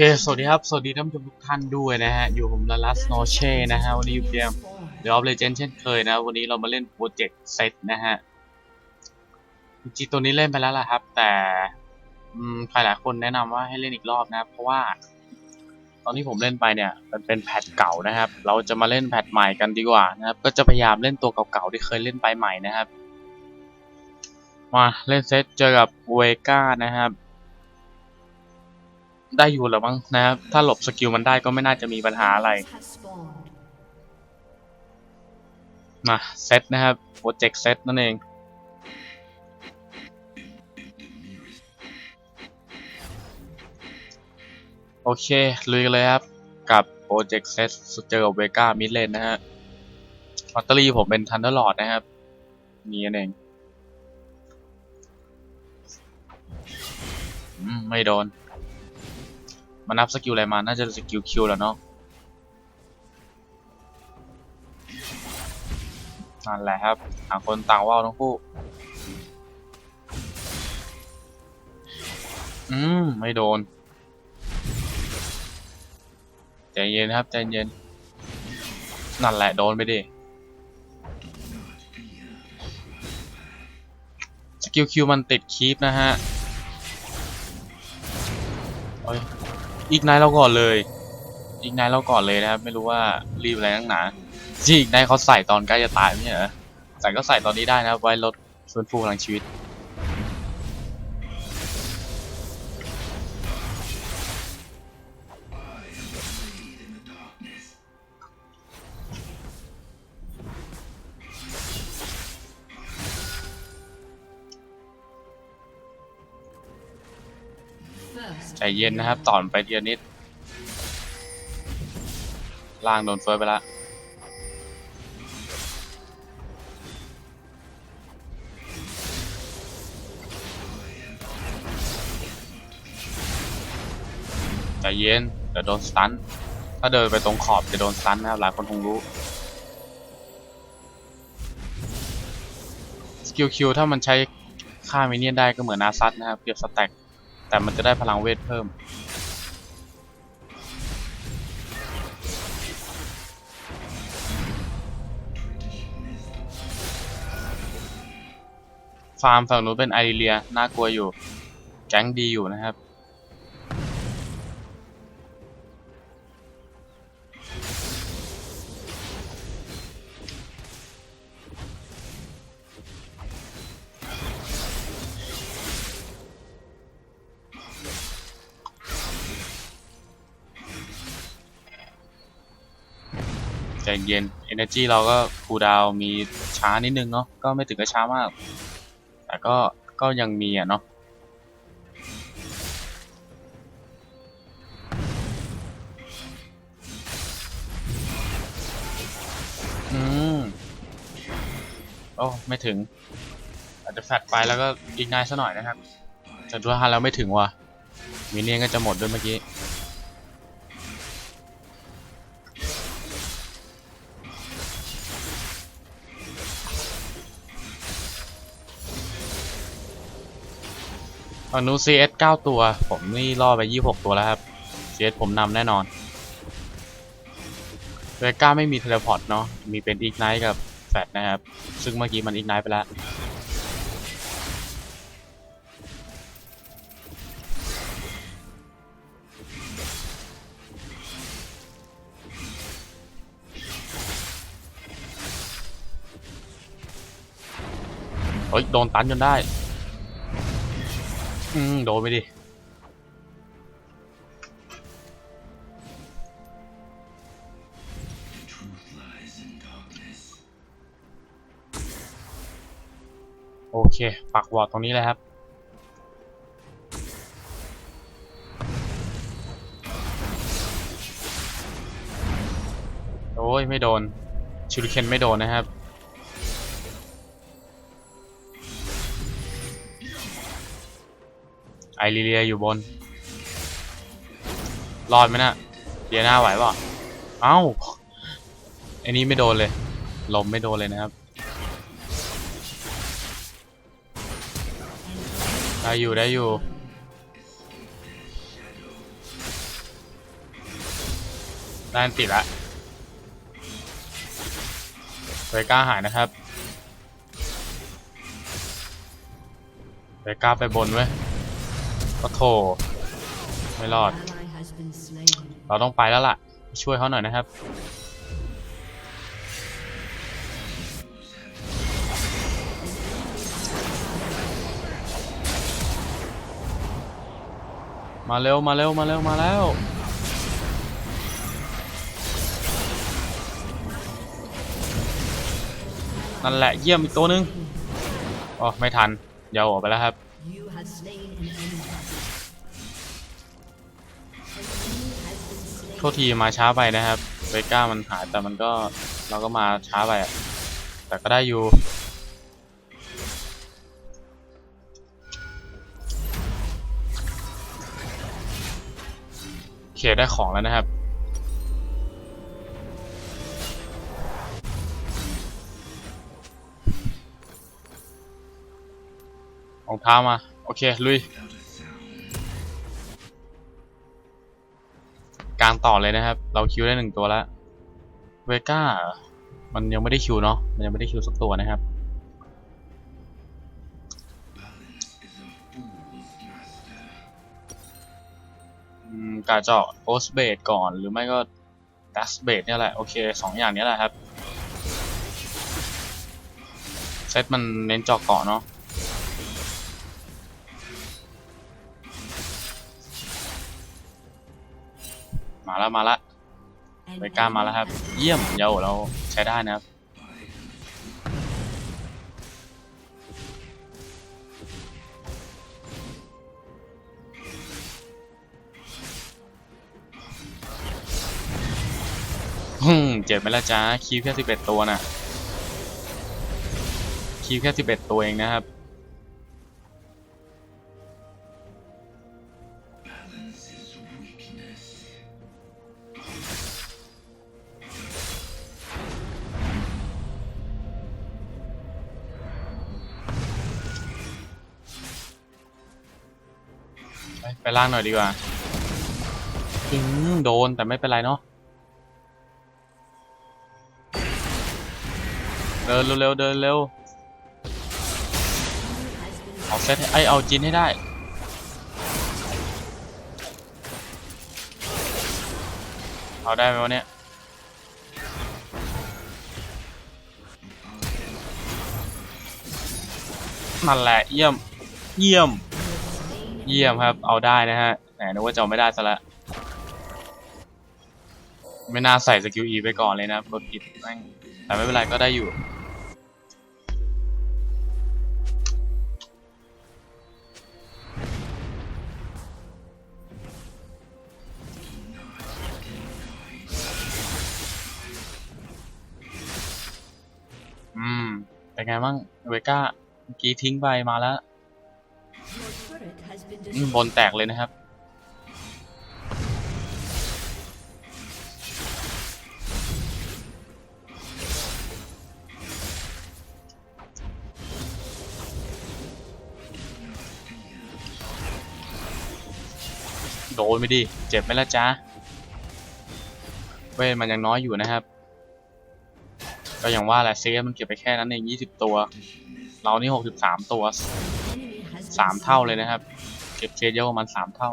เค สวัสดีครับ สวัสดีท่านผู้ชมทุกท่านด้วยนะฮะ อยู่ผมลาลัสโนเช่นะฮะ วันนี้อยู่เกม The of Legend เช่นเคยนะ วันนี้เรามาเล่นโปรเจกต์เซตนะฮะ จริงๆตัวนี้เล่นไปแล้วล่ะครับ แต่อืมใครหลายคนแนะนำว่าให้เล่นอีกรอบนะ เพราะว่า ตอนที่ผมเล่นไปเนี่ยมันเป็นแพทเก่านะครับ เราจะมาเล่นแพทใหม่กันดีกว่านะครับ ก็จะพยายามเล่นตัวเก่าๆที่เคยเล่นไปใหม่นะครับ มาเล่นเซตเจอกับเวก้านะครับ ได้อยู่แล้วมั้งนะครับ ถ้าหลบสกิลมันได้ก็ไม่น่าจะมีปัญหาอะไร มาเซตนะครับ โปรเจกต์เซตนั่นเองโอเค ลุยกันเลยครับ กับโปรเจกต์เซตเจอกับเวก้ามิดเลนนะฮะลอตเตอรี่ผมเป็นทันเดอร์ลอดนะครับนี่นั่นเองไม่โดน มานับสกิลอะไรมา น่าจะสกิลคิวแล้วเนาะนั่นแหละครับต่างคนต่างว่าวทั้งคู่ อืม ไม่โดน ใจเย็นครับ ใจเย็น นั่นแหละโดนไปดิ สกิลคิวมันติดคีปนะฮะ อีกนายเราก่อนเลย อีกนายเราก่อนเลยนะครับ ไม่รู้ว่ารีบอะไรนักหนาจริงอีกนายเขาใส่ตอนใกล้จะตายไม่ใช่เหรอใส่ก็ใส่ตอนนี้ได้นะครับไว้ลดฟื้นฟูพลังชีวิต เย็นนะครับต่อนไปเดียวนิด ล่างโดนเฟิร์สไปละใจเย็นเดี๋ยวโดนสตันถ้าเดินไปตรงขอบจะโดนสตันนะครับหลายคนคงรู้สกิลคิวถ้ามันใช้ค่ามินเนี่ยนได้ก็เหมือนอาซัดนะครับเก็บสแต็ก แต่มันจะได้พลังเวทเพิ่ม ฟาร์มฝั่งนู้นเป็นไอริเลียน่ากลัวอยู่ แก๊งดีอยู่นะครับ ใจเย็น Energy เราก็คูลดาวมีช้านิดนึงเนาะก็ไม่ถึงกับช้ามาก แต่ก็ก็ยังมีอะเนาะอืมโอ้ไม่ถึง อาจจะแฟดไปแล้วก็อีกนายซะหน่อยนะครับแต่ดูท่าแล้วไม่ถึงว่ะมินเนี่ยก็จะหมดด้วยเมื่อกี้ ฝั่งนู้น CS 9 ตัว ผมนี่ล่อไป 26 ตัวแล้วครับ CS ผมนำแน่นอนเวก้าไม่มีเทเลพอร์ตเนาะ มีเป็นอีกไนท์กับแฟดนะครับ ซึ่งเมื่อกี้มันอีกไนท์ไปแล้วเฮ้ยโดนตันจนได้ อืมโดนไปดิ โอเค ปักวอร์ดตรงนี้เลยครับ โอ้ย ไม่โดน ชูริเคนไม่โดนนะครับ ไอริเลียอยู่บน รอดไหมนะเดียน่าไหวป่ะเอ้าอ้นี้ไม่โดนเลย ลมไม่โดนเลยนะครับ ได้อยู่ได้อยู่ได้อันติดละเวก้าหายนะครับเวก้าไปบนเว้ ก็โถไม่รอด เราต้องไปแล้วล่ะ ช่วยเขาหน่อยนะครับ มาเร็ว มาเร็ว มาเร็ว มาแล้วนั่นแหละเยี่ยมอีกตัวหนึง อ๋อ ไม่ทัน เยาวออกไปแล้วครับ โทษทีมาช้าไปนะครับเวก้ามันหายแต่มันก็เราก็มาช้าไปแต่ก็ได้อยู่เคได้ของแล้วนะครับ รองเท้ามา โอเค ลุยางต่อเลยนะครับ เราคิวได้หนึ่งตัวแล้วเวก้ามันยังไม่ได้คิวเนาะมันยังไม่ได้คิวสักตัวนะครับกาเจาะโ s สเบดก่อนหรือไม่ก็ดัสเบดเนี่ยแหละ โอเคสองอย่างนี้แหละครับ เซตมันเน้นเจาะเกาะเนาะ แล้วมาล้ว An เวก้ามาแล้วครับ เยี่ยมเยาเราใช้ได้นะครับฮึมเจ็บไหมล่ะจ๊ะคีวแค่สิบเอ็ดตัวน่ะคีวแค่สิบเอ็ดตัวเองนะครับ ล่างหน่อยดีกว่าอืมโดนแต่ไม่เป็นไรเนาะเดินเร็วๆเดินเร็วเอาเซตไอเอาจินให้ได้เอาได้ไหมวะเนี่ยนั่นแหละเยี่ยม เยี่ยม เยี่ยมครับ เอาได้นะฮะแหมนึกว่าจะเอาไม่ได้ซะละ ไม่น่าใส่สกิล E ไปก่อนเลยนะกดผิดแม่งแต่ไม่เป็นไรก็ได้อยู่ อืม เป็นไงบ้างเวก้าเมื่อกี้ทิ้งไปมาแล้ว บนแตกเลยนะครับโดนไปดิเจ็บไหมล่ะจ๊ะ เวทมันยังน้อยอยู่นะครับ ก็อย่างว่าแหละเซฟมันเก็บไปแค่นั้นเอง20ตัว เรานี่63ตัว Enemy has been สามเท่าเลยนะครับ เก็บเคสเยอะกว่ามันสามเท่า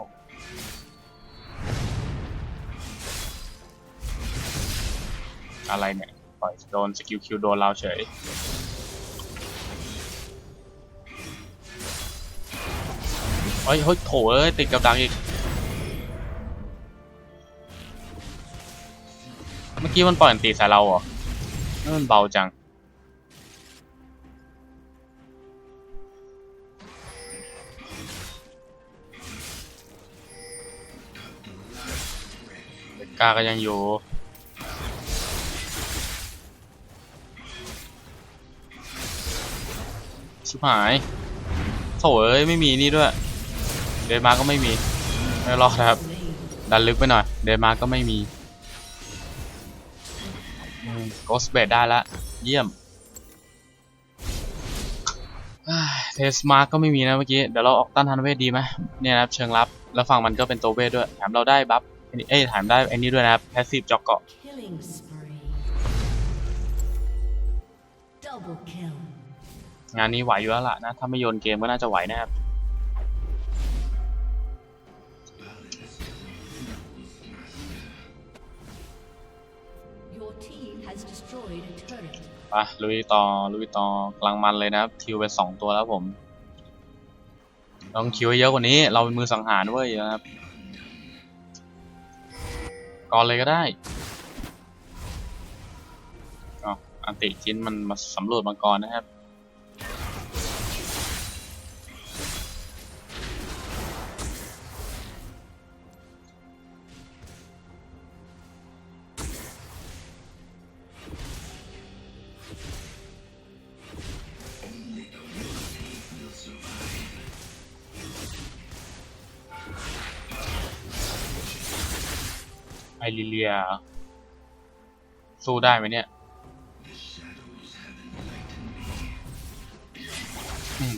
อะไรเนี่ย ปล่อยโดนสกิลคิวโดนเราเฉยเฮ้ยเฮ้ยโถเอ้ยติดกับดักอีก เมื่อกี้มันปล่อยตีใส่เราเหรอนั่นมันเบาจังาก็ยังอยู่ ชิบหายโถ่เอ้ยไม่มีนี่ด้วย เดนมาร์กก็ไม่มี ไม่รอดครับ ดันลึกไปหน่อย เดนมาร์กก็ไม่มีโกสเบดได้ละ เยี่ยมเทสมาร์กก็ไม่มีนะเมื่อกี้ เดี๋ยวเราออกต้านทันเวทดีไหมเนี่ยนะครับเชิงรับ แล้วฝั่งมันก็เป็นตัวเวทด้วย แถมเราได้บัฟ เอ้ยถามได้อันนี้ด้วยนะครับ passive เจาะเกาะ Killing spree. Double kill. งานนี้ไหวอยู่แล้วล่ะนะ ถ้าไม่โยนเกมก็น่าจะไหวนะครับ Your team has destroyed a turret. ไปลุยต่อลุยต่อกลางมันเลยนะครับทิวไปสองตัวแล้วผม ต้องคิวให้เยอะกว่านี้ เราเป็นมือสังหารเว้ยนะครับ ก่อนเลยก็ได้อ๋ออันติจินมันมาสำรวจมังกรนะครับ ไอริเลีย สู้ได้ไหมเนี่ย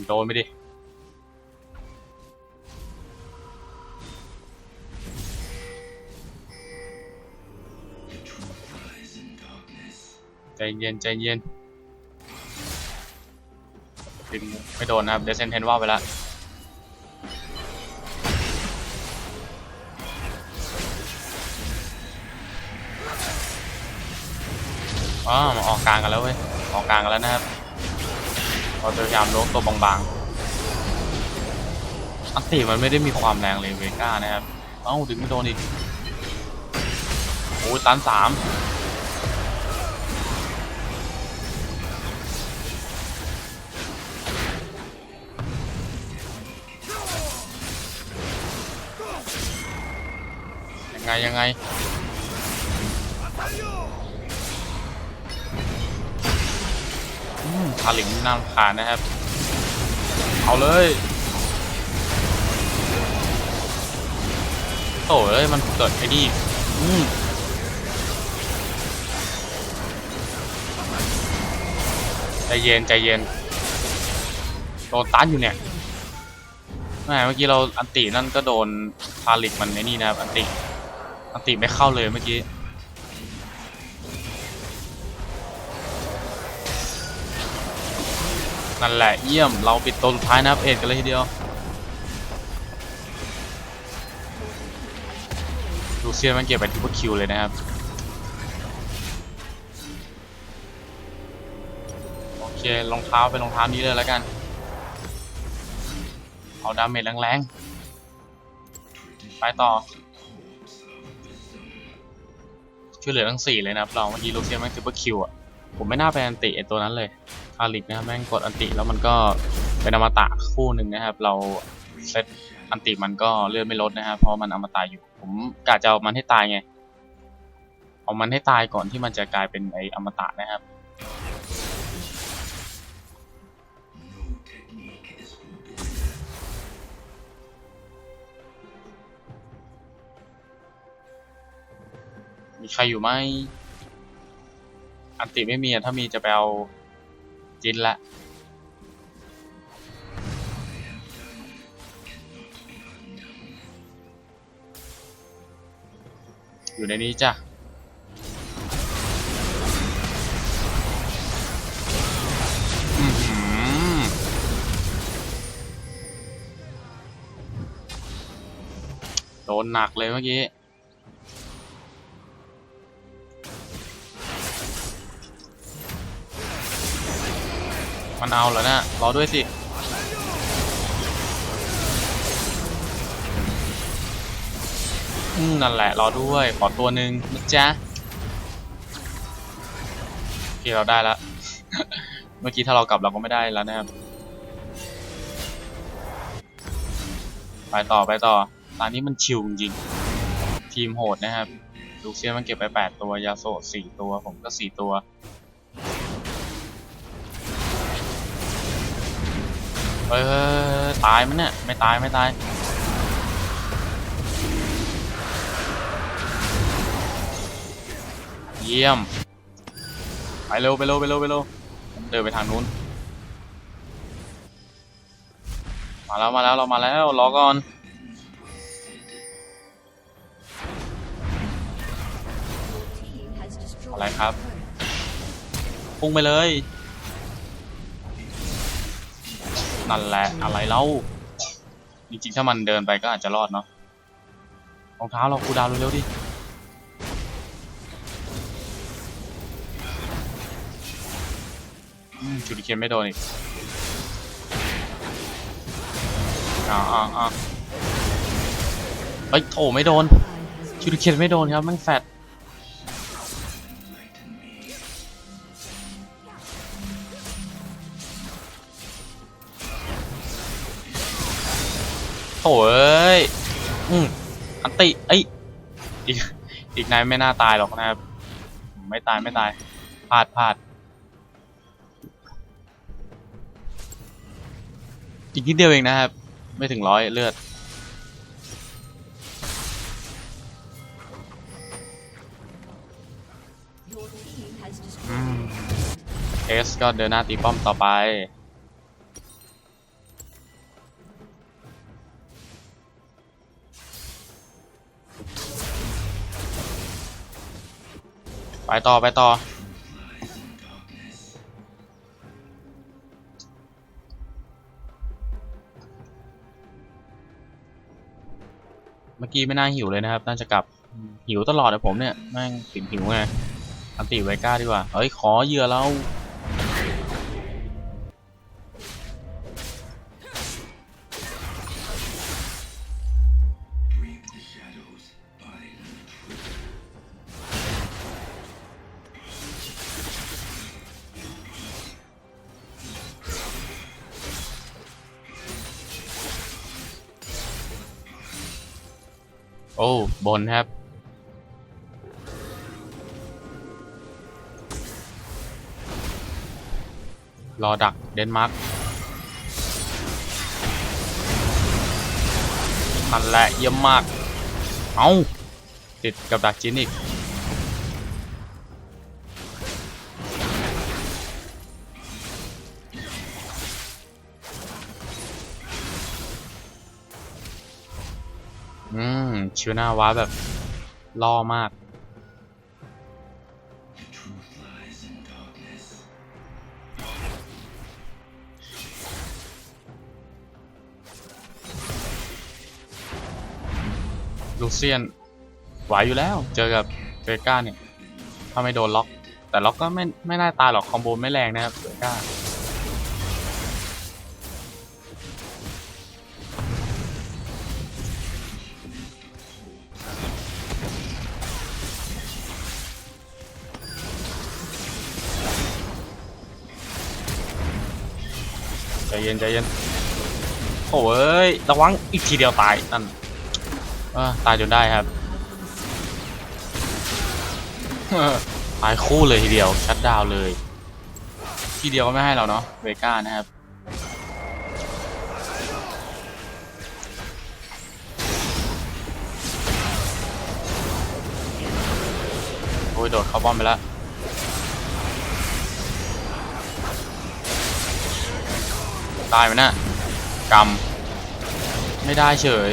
โดนไปดิ ใจเย็น ใจเย็น ไม่โดนนะครับ เดซเซนเทนว่าไปแล้ว กลางกันแล้วเว้ยออกกลางกันแล้วนะครับเราจะพยายามล้วงตัวบางๆอันติมันไม่ได้มีความแรงเลยเวก้านะครับ เอ้าดึงไม่โดนอีกโอ้ยตันสามยังไงยังไง คาลิงน่ารำคาญนะครับ เอาเลยโถ่เอ้ยมันเกิดไอ้นี่อืมใจเย็นใจเย็นโดนตันอยู่เนี่ยแหมเมื่อกี้เราอันตินั่นก็โดนคาลิกมันไอ้นี่นะครับอันติอันติไม่เข้าเลยเมื่อกี้ นั่นแหละเยี่ยมเราปิดตัวสุดท้ายนะครับเอ็ดกันเลยทีเดียว ลูเซียนมันเก็บไปทิปเปอร์คิวเลยนะครับโอเครองเท้าเป็นรองเท้านี้เลยแล้วกัน เอาดาเมจแรงๆ ไปต่อ ช่วยเหลือทั้งสี่เลยนะครับ เราเมื่อกี้ลูเซียนมันทิปเปอร์คิวอะ ผมไม่น่าไปอันติไอตัวนั้นเลย คาลิกนะครับแม่งกดอันติแล้วมันก็เป็นอมตะคู่หนึ่งนะครับ เราเซตอันติมันก็เลื่อดไม่ลดนะครับเพราะมันอมตะอยู่ ผมกะจะเอามันให้ตายไงเอามันให้ตายก่อนที่มันจะกลายเป็นไออมตะนะครับมีใครอยู่ไหมอันติไม่มีอะถ้ามีจะไปเอา จินละ อยู่ในนี้จ้ะโดนหนักเลยเมื่อกี้ มันเอาเหรอเนะรอด้วยสิอืมนั่นแหละ รอด้วย ขอตัวหนึ่งนะจ๊ะโอเคเราได้แล้วเมื่อกี้ถ้าเรากลับเราก็ไม่ได้แล้วนะครับ ไปต่อไปต่อ ตอนนี้มันชิวจริง ทีมโหดนะครับ ลูเซียนมันเก็บไป 8 ตัวยาโซะ4ตัว ผมก็ 4 ตัว เออตายมั้ยเนี่ย ไม่ตายไม่ตาย เยี่ยม ไปเร็วไปเร็วไปเร็วไปเร็วเดินไปทางนู้น มาแล้วมาแล้วเรามาแล้วรอก่อนอะไรครับ พุ่งไปเลย นั่นแหละอะไรเล่าจริงๆถ้ามันเดินไปก็อาจจะรอดเนาะรองเท้าเราคูดาวเร็วๆดิอืมชูดิเคียนไม่โดนอีกอ้าวอ้าวอ้าวเฮ้ยโถไม่โดนชูดิเคนไม่โดนครับแมันแฟด ถ่เอ้ยอืมอันติเอ้ยอีกอีกนายไม่น่าตายหรอกนะครับไม่ตายไม่ตายพลาดพลาดอีกนิดเดียวเองนะครับ ไม่ถึงร้อยเลือด Your team has อื destroyed มเทสก็เดินหน้าตีป้อมต่อไป ไปต่อไปต่อ เมื่อกี้ไม่น่าหิวเลยนะครับ น่าจะกลับหิวตลอดเลยผมเนี่ยแม่งติดหิวไงอันติไวก้าดีกว่าเฮ้ย ขอเหยื่อเรา บนครับ รอดักเดนมาร์กนั่นแหละเยี่ยมมาก เอาติดกับดักจินอีก ชิวหน้าว้าแบบล่อมาก ลูเซียนไหวอยู่แล้ว เจอกับเบก้าเนี่ย ถ้าไม่โดนล็อก แต่ล็อกก็ไม่ไม่น่าตายหรอก คอมโบไม่แรงนะครับเบก้า เย็นใจเย็นโอ้ยระวังอีกทีเดียวตายนั่นตายจนได้ครับตายคู่เลยทีเดียวชัดดาวเลย ทีเดียวก็ไม่ให้เราเนาะเวก้านะครับโอ้ยโดดเข้าป้อมไปแล้ว ตายไหมนะ่ะกำไม่ได้เฉย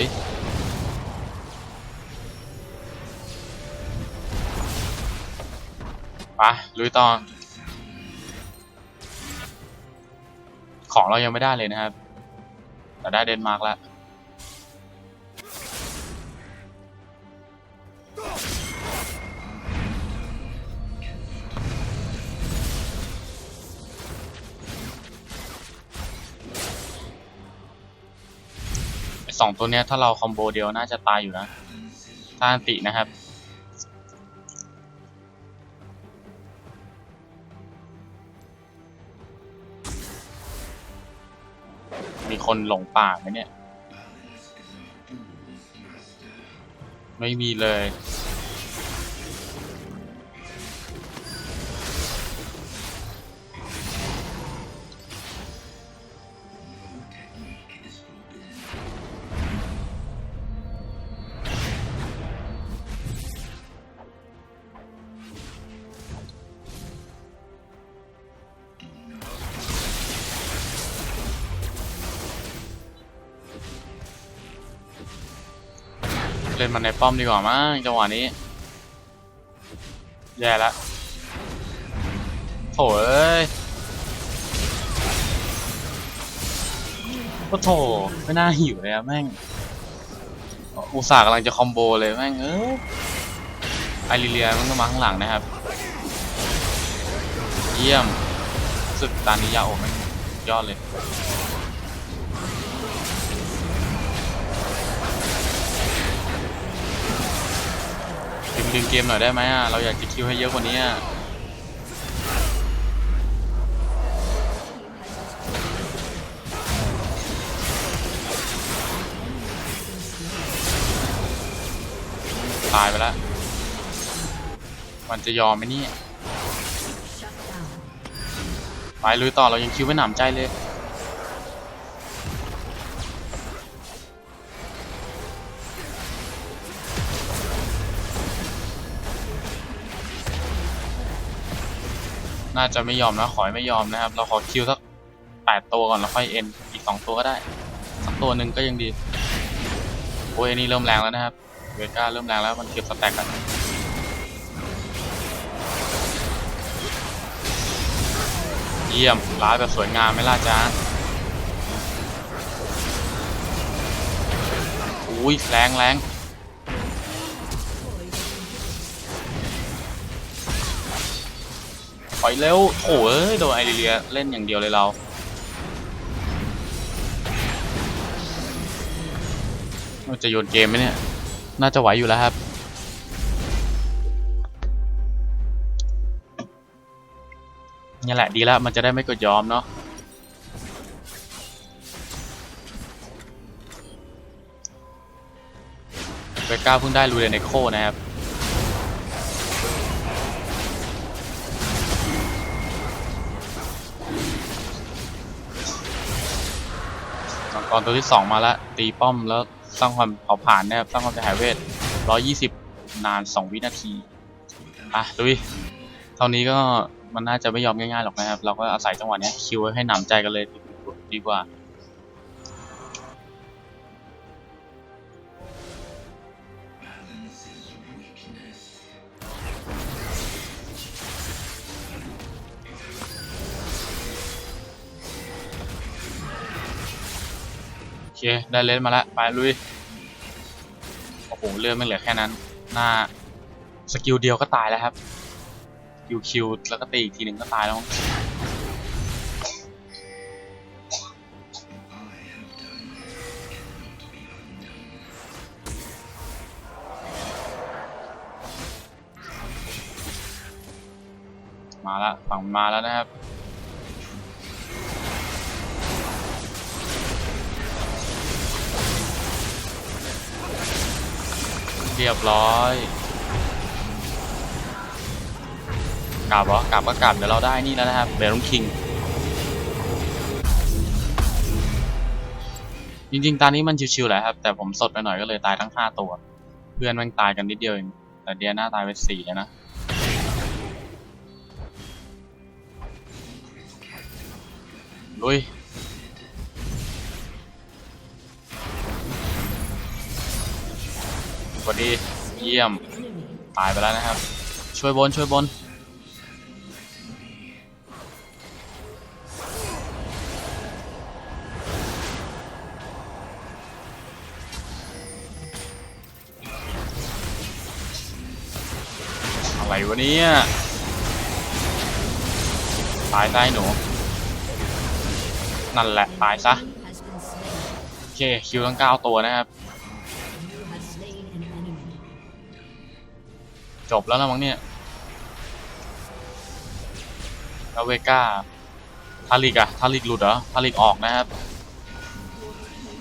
ปะลุยต่อ ของเรายังไม่ได้เลยนะครับ แต่ได้เดนมาร์กแล้ว สองตัวเนี้ยถ้าเราคอมโบเดียวน่าจะตายอยู่นะต้านตินะครับ มีคนหลงป่าไหมเนี่ย ไม่มีเลย ล่นมันในป้อมดีกว่ามั้งจังหวะนี้ แย่ละโถเอ้ยก็โถไม่น่าหิวเลยอะแม่ง อุตส่าห์กำลังจะคอมโบเลยแม่งเอ้ยไอริเลียมันก็มาข้างหลังนะครับ เยี่ยมสึกตานิยาโอแม่งยอดเลย ดึงดึงเกมหน่อยได้ไหมอะ เราอยากจะคิวให้เยอะกว่านี้อะตายไปแล้ว มันจะยอมไหมเนี่ยไปลุยต่อเรายังคิวไม่หนำใจเลย น่าจะไม่ยอมนะขอให้ไม่ยอมนะครับ เราขอคิวสักแปดตัวก่อนแล้วค่อยเอ็นอีกสองตัวก็ได้สักตัวหนึ่งก็ยังดีโอ้ยอันนี่เริ่มแรงแล้วนะครับเวก้าเริ่มแรงแล้วมันเก็บสแต็กกันเยี่ยมร้ายแบบสวยงามไหมล่ะจ๊ะอุ้ยแรงแรง อยเร็วโถ่เอ้ยโดนไอริเลียเล่นอย่างเดียวเลยเรา เราจะโยนเกมไหมเนี่ย น่าจะไหวอยู่แล้วครับ นี่แหละดีแล้วมันจะได้ไม่กดยอมเนาะเวก้าเพิ่งได้ลูเดนเนโคนะครับ ตอนตัวที่สองมาแล้วตีป้อมแล้วสร้างความเผาผ่านนะครับสร้างความเสียหายเวท120นาน2วินาทีอะดุยเท่านี้ก็มันน่าจะไม่ยอมง่ายๆหรอกนะครับ เราก็อาศัยจังหวะเนี้ยคิวให้หนำใจกันเลยดีกว่า ได้เลนมาแล้ว ไปลุย โอ้โห เลือดไม่เหลือแค่นั้น หน้า สกิลเดียวก็ตายแล้วครับคิวคิวแล้วก็ตีอีกทีหนึ่งก็ตายแล้วมั้งมาละฝั่งมาแล้วนะครับ รียบร้อยกลับเหรอกลับก็กลับเดี๋ยวเราได้นี่แล้วนะครับเบรุงคิง จริงๆ ตอนนี้มันชิวๆแหละครับ แต่ผมสดไปหน่อยก็เลยตายทั้ง5ตัว เพื่อนแมันตายกันนิดเดียวเองแต่เดียน่าตายไปสี่แล้วนะลุย สวัสดี เยี่ยม ตายไปแล้วนะครับ ช่วยบน ช่วยบน อะไรวะเนี่ย ตายใต้หนู นั่นแหละ ตายซะ โอเค คิวทั้ง9ตัวนะครับ จบแล้วนะมั้งเนี่ยล้วเวก้าทาริกอะทาริกหลุดเหรอทาริกออกนะครับ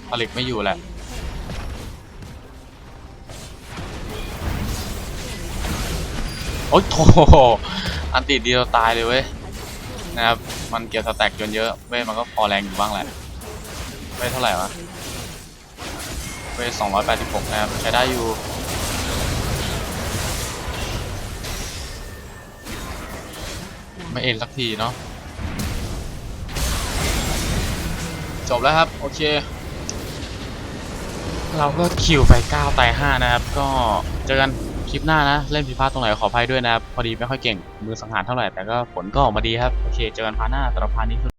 ทาริกไม่อยู่แหละโอ๊ยโถอันติดเดียวตายเลยเว้ยนะครับ มันเกี่ยวสแต็กจนเยอะเว้ยมันก็พอแรงอยู่บ้างแหละเว้ยเท่าไหร่วะเว้ย286นะครับ ใช้ได้อยู่ ไม่เอ็นสักทีเนาะจบแล้วครับ โอเค เราก็คิวไป9ตาย5นะครับ ก็เจอกันคลิปหน้านะ เล่นผิดพลาดตรงไหนขออภัยด้วยนะครับ พอดีไม่ค่อยเก่งมือสังหารเท่าไหร่แต่ก็ผลก็ออกมาดีครับ โอเค เจอกันพาร์ทหน้าสำหรับพาร์ทนี้